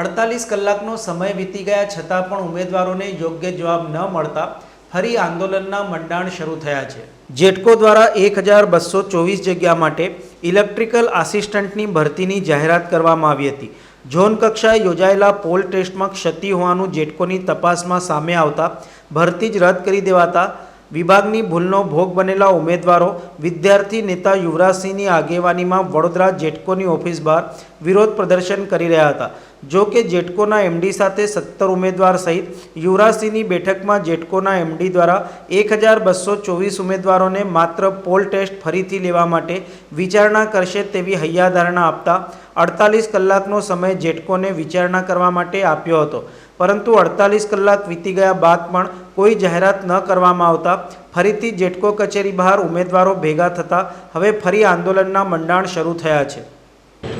અડતાલીસ કલાકનો સમય વીતી ગયા છતાં પણ ઉમેદવારોને યોગ્ય જવાબ ન મળતા ફરી આંદોલનના મંડાણ શરૂ થયા છે. જેટકો દ્વારા એક હજાર બસો ચોવીસ જગ્યા માટે ઇલેક્ટ્રિકલ આસિસ્ટન્ટની ભરતીની જાહેરાત કરવામાં આવી હતી. ઝોન કક્ષાએ યોજાયેલા પોલ ટેસ્ટમાં ક્ષતિ હોવાનું જેટકોની તપાસમાં સામે આવતા ભરતી જ રદ કરી દેવાતા વિભાગની ભૂલનો ભોગ બનેલા ઉમેદવારો, વિદ્યાર્થી નેતા યુવરાજસિંહની આગેવાનીમાં વડોદરા જેટકોની ઓફિસ બહાર વિરોધ પ્રદર્શન કરી રહ્યા હતા. જો કે જેટકોના એમડી સાથે સત્તર ઉમેદવાર સહિત યુવરાજસિંહની બેઠકમાં જેટકોના એમડી દ્વારા એક હજાર બસો ચોવીસ ઉમેદવારોને માત્ર પોલ ટેસ્ટ ફરીથી લેવા માટે વિચારણા કરશે તેવી હૈયાધારણા આપતા અડતાલીસ કલાકનો સમય જેટકોને વિચારણા કરવા માટે આપ્યો હતો. પરંતુ અડતાલીસ કલાક વીતી ગયા બાદ પણ કોઈ જાહેરાત ન કરવામાં આવતા ફરીથી જેટકો કચેરી બહાર ઉમેદવારો ભેગા થતા હવે ફરી આંદોલનના મંડાણ શરૂ થયા છે.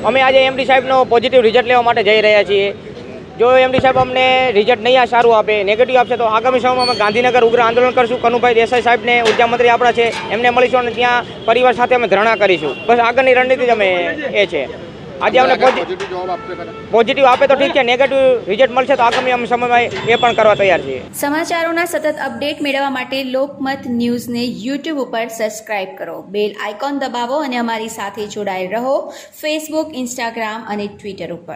અમે આજે એમડી સાહેબનો પોઝિટિવ રિઝલ્ટ લેવા માટે જઈ રહ્યા છીએ. જો એમડી સાહેબ અમને રિઝલ્ટ નહીં આ સારું આપે નેગેટિવ આપશે તો આગામી સમયમાં અમે ગાંધીનગર ઉગ્ર આંદોલન કરશું. કનુભાઈ દેસાઈ સાહેબને ઊર્જા આપણા છે, એમને મળીશું અને ત્યાં પરિવાર સાથે અમે ધરણા કરીશું. બસ આગળની રણનીતિ જ અમે એ છે. આજે અમને પોઝિટિવ આપે તો ઠીક છે નેગેટિવ રિઝલ્ટ મળશે તો આગામી અમે સમયમાં એ પણ કરવા તૈયાર છીએ. સમાચારોના સતત અપડેટ મેળવવા માટે લોકમત ન્યૂઝને યુટ્યુબ ઉપર સબસ્ક્રાઇબ કરો. બેલ આઇકોન દબાવો અને અમારી સાથે જોડાયેલ રહો ફેસબુક ઇન્સ્ટાગ્રામ અને ટ્વિટર ઉપર.